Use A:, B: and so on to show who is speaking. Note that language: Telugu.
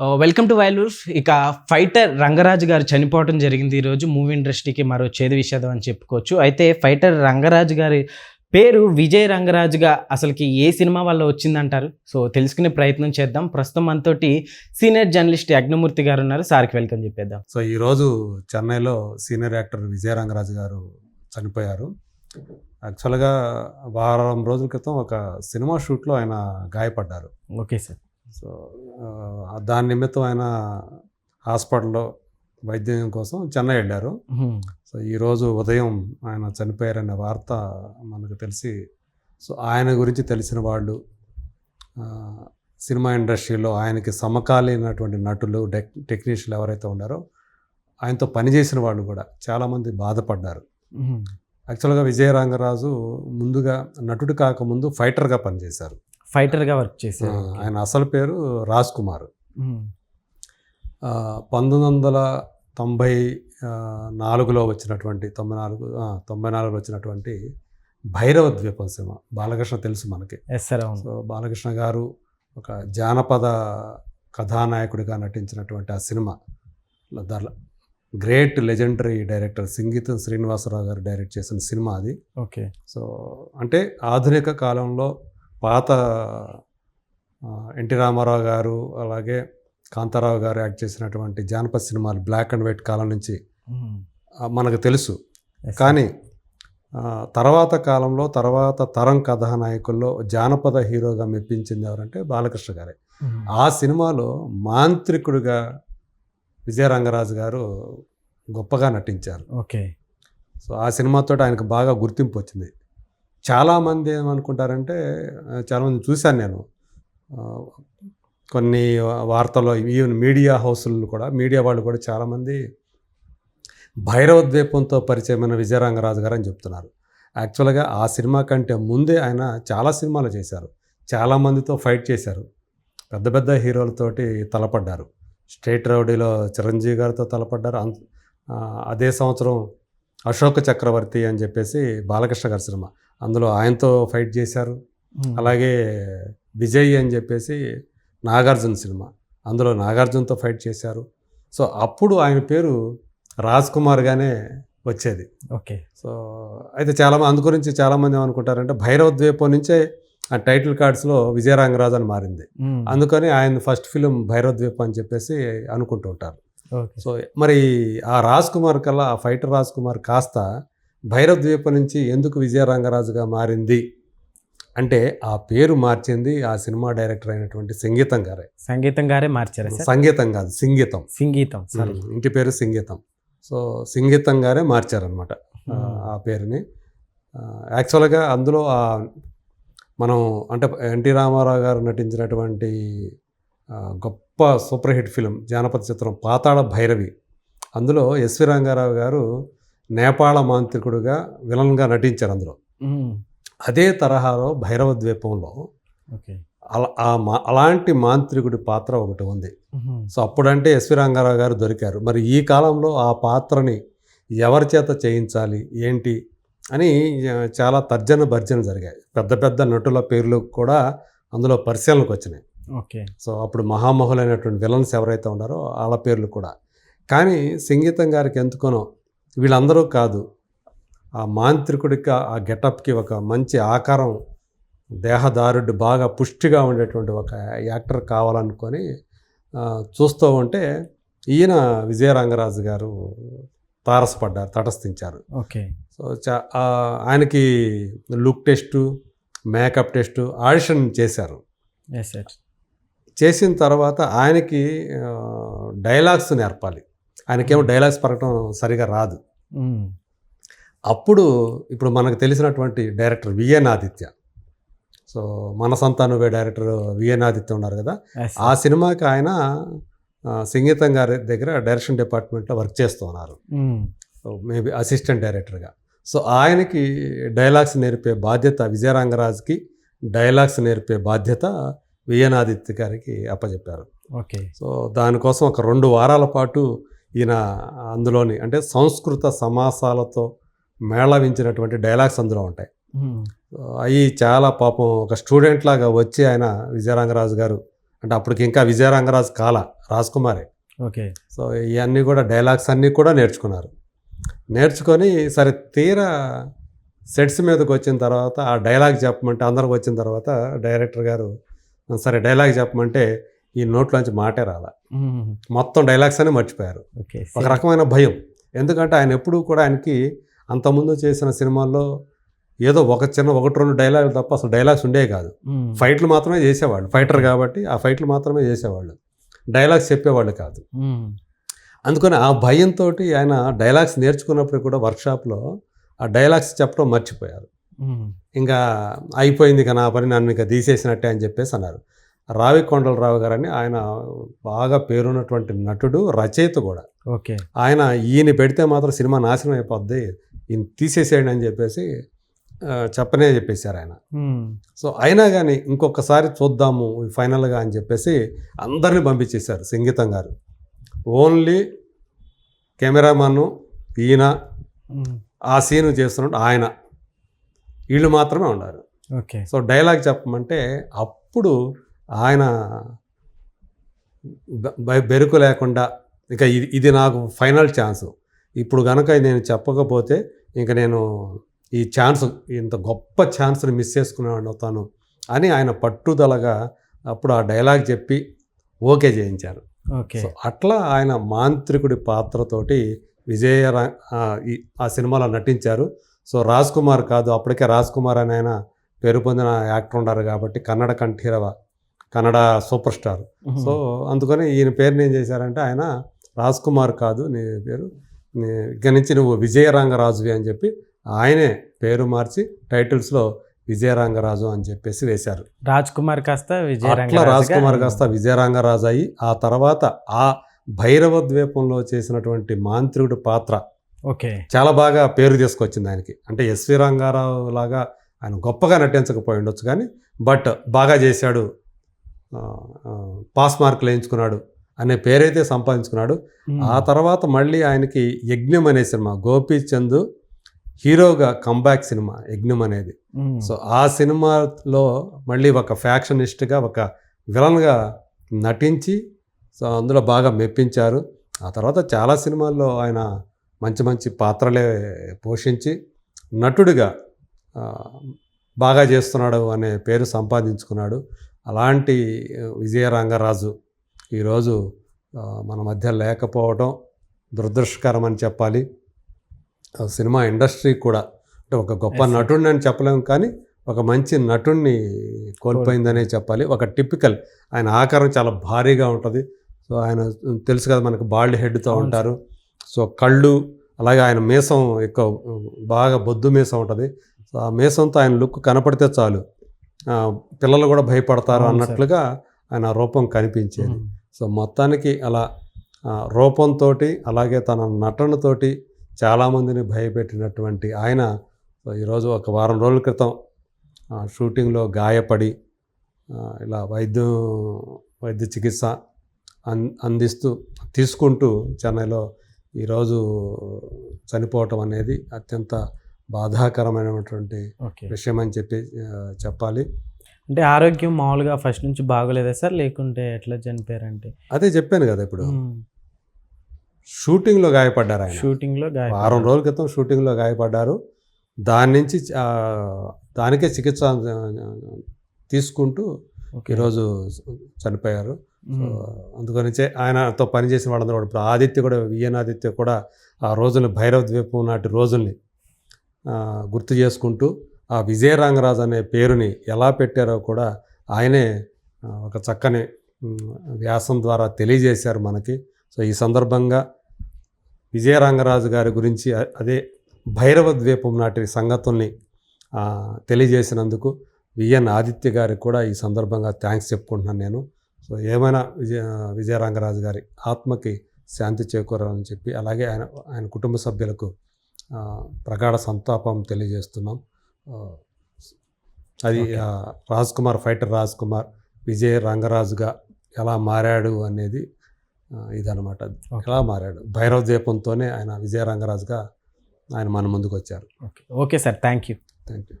A: వెల్కమ్ టు వైలూర్ ఇక ఫైటర్ రంగరాజు గారు చనిపోవడం జరిగింది ఈరోజు మూవీ ఇండస్ట్రీకి మరో చేదు విషాదం అని చెప్పుకోవచ్చు. అయితే ఫైటర్ రంగరాజు గారి పేరు విజయ్ రంగరాజుగా అసలుకి ఏ సినిమా వల్ల వచ్చిందంటారు? సో తెలుసుకునే ప్రయత్నం చేద్దాం. ప్రస్తుతం మనతోటి సీనియర్ జర్నలిస్ట్ యజ్ఞమూర్తి గారు ఉన్నారు. సార్కి వెల్కమ్ చెప్పేద్దాం.
B: సో ఈరోజు చెన్నైలో సీనియర్ యాక్టర్ విజయ రంగరాజు గారు చనిపోయారు. యాక్చువల్గా వారం రోజుల క్రితం ఒక సినిమా షూట్లో ఆయన గాయపడ్డారు.
A: ఓకే సార్
B: సో దాని నిమిత్తం ఆయన హాస్పిటల్లో వైద్యం కోసం చెన్నై వెళ్ళారు. సో ఈరోజు ఉదయం ఆయన చనిపోయారనే వార్త మనకు తెలిసి సో ఆయన గురించి తెలిసిన వాళ్ళు సినిమా ఇండస్ట్రీలో ఆయనకి సమకాలీనటువంటి నటులు టెక్ టెక్నీషియన్లు ఎవరైతే ఉన్నారో ఆయనతో పనిచేసిన వాళ్ళు కూడా చాలామంది బాధపడ్డారు. యాక్చువల్గా విజయ రంగరాజు ముందుగా నటుడు కాకముందు ఫైటర్గా పనిచేశారు.
A: ఫైటర్గా వర్క్ చేశారు
B: ఆయన అసలు పేరు రాజ్ కుమార్. పంతొమ్మిది వందల తొంభై నాలుగులో వచ్చినటువంటి తొంభై నాలుగు తొంభై నాలుగులో వచ్చినటువంటి భైరవ ద్వీపం సినిమా. బాలకృష్ణ తెలుసు మనకి. సో బాలకృష్ణ గారు ఒక జానపద కథానాయకుడిగా నటించినటువంటి ఆ cinema. The great legendary director Singeetam Srinivasa Rao garu direct చేసిన సినిమా అది.
A: ఓకే.
B: సో అంటే ఆధునిక కాలంలో పాత ఎన్టీ రామారావు గారు అలాగే కాంతారావు గారు యాక్ట్ చేసినటువంటి జానపద సినిమాలు బ్లాక్ అండ్ వైట్ కాలం నుంచి మనకు తెలుసు. కానీ తర్వాత కాలంలో తర్వాత తరం కథానాయకుల్లో జానపద హీరోగా మెప్పించింది ఎవరంటే బాలకృష్ణ గారే. ఆ సినిమాలో మాంత్రికుడిగా విజయరంగరాజు గారు గొప్పగా నటించారు.
A: ఓకే.
B: సో ఆ సినిమాతో ఆయనకు బాగా గుర్తింపు వచ్చింది. చాలామంది ఏమనుకుంటారంటే చాలామంది చూశాను నేను. కొన్ని వార్తల్లో ఈవెన్ మీడియా హౌసులు కూడా మీడియా వాళ్ళు కూడా చాలామంది భైరవద్వీపంతో పరిచయమైన విజయరంగరాజు గారు అని చెప్తున్నారు. యాక్చువల్గా ఆ సినిమా కంటే ముందే ఆయన చాలా సినిమాలు చేశారు. చాలామందితో ఫైట్ చేశారు. పెద్ద పెద్ద హీరోలతోటి తలపడ్డారు. స్టేట్ రౌడీలో చిరంజీవి గారితో తలపడ్డారు. అదే సంవత్సరం అశోక చక్రవర్తి అని చెప్పేసి బాలకృష్ణ గారి సినిమా. అందులో ఆయనతో ఫైట్ చేశారు. అలాగే విజయ్ అని చెప్పేసి నాగార్జున సినిమా అందులో నాగార్జునతో ఫైట్ చేశారు. సో అప్పుడు ఆయన పేరు రాజ్ కుమార్గానే వచ్చేది.
A: ఓకే.
B: సో అయితే చాలామంది అందు గురించి చాలామంది ఏమనుకుంటారంటే భైరవ ద్వీపం నుంచే ఆ టైటిల్ కార్డ్స్లో విజయరాంగరాజు అని మారింది. అందుకని ఆయన ఫస్ట్ ఫిలిం భైరవ ద్వీపం అని చెప్పేసి అనుకుంటూ ఉంటారు. సో మరి ఆ రాజ్ కుమార్ కల్లా ఆ ఫైటర్ రాజ్ కుమార్ కాస్త భైరవ ద్వీపం నుంచి ఎందుకు విజయరంగరాజుగా మారింది? అంటే ఆ పేరు మార్చింది ఆ సినిమా డైరెక్టర్ అయినటువంటి సంగీతం గారే.
A: సంగీతం గారే మార్చారా
B: సంగీతం కాదు సింగీతం.
A: సంగీతం సారీ.
B: ఇంటి పేరు సింగీతం. సో సింగీతం గారే మార్చారనమాట ఆ పేరుని. యాక్చువల్గా అందులో ఆ మనం అంటే ఎన్టీ రామారావు గారు నటించినటువంటి గొప్ప సూపర్ హిట్ ఫిలిం జానపద చిత్రం పాతాళ భైరవి అందులో ఎస్వి రంగారావు గారు నేపాళ మాంత్రికుడుగా విలన్గా నటించారు అందులో. అదే తరహాలో భైరవ ద్వీపంలో అలాంటి మాంత్రికుడి పాత్ర ఒకటి ఉంది. సో అప్పుడంటే ఎస్వి రంగారావు గారు దొరికారు. మరి ఈ కాలంలో ఆ పాత్రని ఎవరి చేత చేయించాలి? ఏంటి? అని చాలా తర్జన భర్జన జరిగాయి. పెద్ద పెద్ద నటుల పేర్లు కూడా అందులో పరిశీలనకు వచ్చినాయి.
A: ఓకే.
B: సో అప్పుడు మహామహులైనటువంటి విలన్స్ ఎవరైతే ఉన్నారో వాళ్ళ పేర్లు కూడా. కానీ సంగీతం గారికి ఎందుకనో వీళ్ళందరూ కాదు ఆ మాంత్రికుడికి ఆ గెటప్కి ఒక మంచి ఆకారం దేహదారుడు బాగా పుష్టిగా ఉండేటువంటి ఒక యాక్టర్ కావాలనుకొని చూస్తూ ఉంటే ఈయన విజయరంగరాజు గారు తారసపడ్డారు తటస్థించారు.
A: ఓకే.
B: సో ఆయనకి look test makeup test audition చేశారు. చేసిన తర్వాత ఆయనకి డైలాగ్స్ నేర్పాలి. ఆయనకేమో డైలాగ్స్ పలకడం సరిగా రాదు. అప్పుడు ఇప్పుడు మనకు తెలిసినటువంటి డైరెక్టర్ విఎన్ ఆదిత్య. సో మన సంతానవే డైరెక్టర్ విఎన్ ఆదిత్య ఉన్నారు కదా. ఆ సినిమాకి ఆయన సంగీతం గారి దగ్గర డైరెక్షన్ డిపార్ట్మెంట్లో వర్క్ చేస్తూ ఉన్నారు. మేబీ అసిస్టెంట్ డైరెక్టర్గా. సో ఆయనకి డైలాగ్స్ నేర్పే బాధ్యత విజయరంగరాజుకి డైలాగ్స్ నేర్పే బాధ్యత విఎన్ ఆదిత్య గారికి అప్పచెప్పారు
A: ఓకే.
B: సో దానికోసం ఒక రెండు వారాల పాటు ఈయన అందులోని అంటే సంస్కృత సమాసాలతో మేళవించినటువంటి డైలాగ్స్ అందులో ఉంటాయి. అవి చాలా పాపం ఒక స్టూడెంట్ లాగా వచ్చి ఆయన విజయరంగరాజు గారు అంటే అప్పటికి ఇంకా విజయరంగరాజు కాల రాజ్ కుమారే
A: ఓకే.
B: సో ఇవన్నీ కూడా డైలాగ్స్ అన్నీ కూడా నేర్చుకున్నారు. నేర్చుకొని సరే తీరా సెట్స్ మీదకి వచ్చిన తర్వాత ఆ డైలాగ్ చెప్పమంటే అందరికి వచ్చిన తర్వాత డైరెక్టర్ గారు సరే డైలాగ్ చెప్పమంటే ఈ నోట్లోంచి మాటే రాల. మొత్తం డైలాగ్స్ అనే మర్చిపోయారు. ఒక రకమైన భయం. ఎందుకంటే ఆయన ఎప్పుడూ కూడా ఆయనకి అంతకుముందు చేసిన సినిమాల్లో ఏదో ఒక చిన్న ఒకటి రెండు డైలాగులు తప్ప అసలు డైలాగ్స్ ఉండేవి కాదు. ఫైట్లు మాత్రమే చేసేవాళ్ళు. ఫైటర్ కాబట్టి ఆ ఫైట్లు మాత్రమే చేసేవాళ్ళు. డైలాగ్స్ చెప్పేవాళ్ళు కాదు. అందుకని ఆ భయంతో ఆయన డైలాగ్స్ నేర్చుకున్నప్పుడు కూడా వర్క్షాప్లో ఆ డైలాగ్స్ చెప్పడం మర్చిపోయారు. ఇంకా అయిపోయింది ఇక నా పని నన్ను ఇక తీసేసినట్టే అని చెప్పేసి అన్నారు. రావి కొండలరావు గారని ఆయన బాగా పేరున్నటువంటి నటుడు రచయిత కూడా.
A: ఓకే.
B: ఆయన ఈయన పెడితే మాత్రం సినిమా నాశనం అయిపోద్ది ఈయన తీసేసేయండి అని చెప్పేసి చెప్పనే చెప్పేశారు ఆయన. సో అయినా కానీ ఇంకొకసారి చూద్దాము ఫైనల్గా అని చెప్పేసి అందరిని పంపించేశారు సంగీతం గారు. ఓన్లీ కెమెరామన్ ఈయన. ఆ సీన్ చేస్తున్నాడు ఆయన. వీళ్ళు మాత్రమే ఉన్నారు.
A: ఓకే.
B: సో డైలాగ్ చెప్పమంటే అప్పుడు ఆయన బెరుకు లేకుండా ఇక ఇది ఇది నాకు ఫైనల్ ఛాన్స్. ఇప్పుడు కనుక నేను చెప్పకపోతే ఇంక నేను ఈ ఛాన్స్ ఇంత గొప్ప ఛాన్స్ని మిస్ చేసుకునేవాడిని అవుతాను అని ఆయన పట్టుదలగా అప్పుడు ఆ డైలాగ్ చెప్పి ఓకే చేయించారు.
A: ఓకే.
B: సో అట్లా ఆయన మాంత్రికుడి పాత్రతోటి విజయ ఆ సినిమాలో నటించారు. సో రాజ్ కుమార్ కాదు అప్పటికే రాజ్ కుమార్ అని ఆయన పేరు పొందిన యాక్టర్ ఉన్నారు కాబట్టి Kannada Kanteerava Kannada super star. So అందుకని ఈయన పేరుని ఏం చేశారంటే ఆయన రాజ్ కుమార్ కాదు నీ పేరు నీ ఇక్కడి నుంచి నువ్వు విజయరంగరాజువి అని చెప్పి ఆయనే పేరు మార్చి టైటిల్స్లో విజయరంగరాజు అని చెప్పేసి వేశారు.
A: రాజ్ కుమార్ కాస్త విజయ
B: అట్లా రాజ్ కుమార్ కాస్త విజయరంగరాజు అయ్యి ఆ తర్వాత ఆ భైరవ ద్వీపంలో చేసినటువంటి మాంత్రికుడి పాత్ర
A: ఓకే.
B: చాలా బాగా పేరు తీసుకొచ్చింది ఆయనకి. అంటే ఎస్వి రంగారావు లాగా ఆయన గొప్పగా నటించకపోయి ఉండొచ్చు కానీ బట్ బాగా చేశాడు పాస్ మార్కులు వేయించుకున్నాడు అనే పేరైతే సంపాదించుకున్నాడు. ఆ తర్వాత మళ్ళీ ఆయనకి యజ్ఞం అనే సినిమా గోపీచంద్ హీరోగా కంబ్యాక్ సినిమా యజ్ఞం అనేది. సో ఆ సినిమాలో మళ్ళీ ఒక ఫ్యాక్షనిస్ట్గా ఒక విలన్గా నటించి సో అందులో బాగా మెప్పించారు ఆ తర్వాత చాలా సినిమాల్లో ఆయన మంచి మంచి పాత్రలే పోషించి నటుడిగా బాగా చేస్తున్నాడు అనే పేరు సంపాదించుకున్నాడు అలాంటి విజయ రంగరాజు ఈరోజు మన మధ్య లేకపోవడం దురదృష్టకరం అని చెప్పాలి సినిమా ఇండస్ట్రీ కూడా అంటే ఒక గొప్ప. నటుడిని అని చెప్పలేము కానీ ఒక మంచి నటుడిని కోల్పోయిందనే చెప్పాలి. ఒక టిపికల్ ఆయన ఆకారం చాలా భారీగా ఉంటుంది. సో ఆయన తెలుసు కదా మనకు బాల్డ్ హెడ్తో ఉంటారు. సో కళ్ళు అలాగే ఆయన మీసం ఎక్కువ బాగా బొద్దు మీసం ఉంటుంది. సో ఆ మీసంతో ఆయన లుక్ కనపడితే చాలు. పిల్లలు కూడా భయపడతారు. అన్నట్లుగా ఆయన రూపం కనిపించేది. సో మొత్తానికి అలా రూపంతో అలాగే తన నటనతోటి చాలామందిని భయపెట్టినటువంటి ఆయన ఈరోజు ఒక వారం రోజుల క్రితం షూటింగ్లో గాయపడి ఇలా వైద్యం వైద్య చికిత్స అన్ అందిస్తూ తీసుకుంటూ చెన్నైలో ఈరోజు చనిపోవటం అనేది అత్యంత బాధాకరమైనటువంటి విషయం అని చెప్పి చెప్పాలి.
A: అంటే ఆరోగ్యం మామూలుగా ఫస్ట్ నుంచి బాగోలేదా సార్? లేకుంటే ఎట్లా చనిపోయారంటే?
B: అదే చెప్పాను కదా ఇప్పుడు. షూటింగ్లో గాయపడ్డారు ఆయన.
A: షూటింగ్లో గాయ
B: వారం రోజుల క్రితం షూటింగ్లో గాయపడ్డారు. దాని నుంచి దానికే చికిత్స తీసుకుంటూ. ఈరోజు చనిపోయారు. సో
A: మ్మ్.
B: అందుకనిచే ఆయనతో పనిచేసిన వాళ్ళందరూ ఇప్పుడు ఆదిత్య కూడా విఎన్ ఆదిత్య కూడా ఆ రోజుల్ని భైరవ ద్వీపం నాటి రోజుల్ని గుర్తు చేసుకుంటూ ఆ విజయరాంగరాజు అనే పేరుని ఎలా పెట్టారో కూడా ఆయనే ఒక చక్కని వ్యాసం ద్వారా తెలియజేశారు మనకి. సో ఈ సందర్భంగా విజయరాంగరాజు గారి గురించి అదే భైరవ ద్వీపం నాటి సంగతుల్ని తెలియజేసినందుకు విఎన్ ఆదిత్య గారికి కూడా ఈ సందర్భంగా థ్యాంక్స్ చెప్పుకుంటున్నాను నేను. సో ఏమైనా విజయ విజయరాంగరాజు గారి ఆత్మకి శాంతి చేకూరాలని చెప్పి అలాగే ఆయన ఆయన కుటుంబ సభ్యులకు ప్రగాఢ సంతాపం తెలియజేస్తున్నాం. అది రాజ్ కుమార్ ఫైటర్ రాజ్ కుమార్ విజయ రంగరాజుగా ఎలా మారాడు అనేది ఇదనమాట. ఎలా మారాడు? భైరవ దీపంతోనే ఆయన విజయ రంగరాజుగా ఆయన మన ముందుకు వచ్చారు
A: okay. Okay sir. Thank you
B: thank you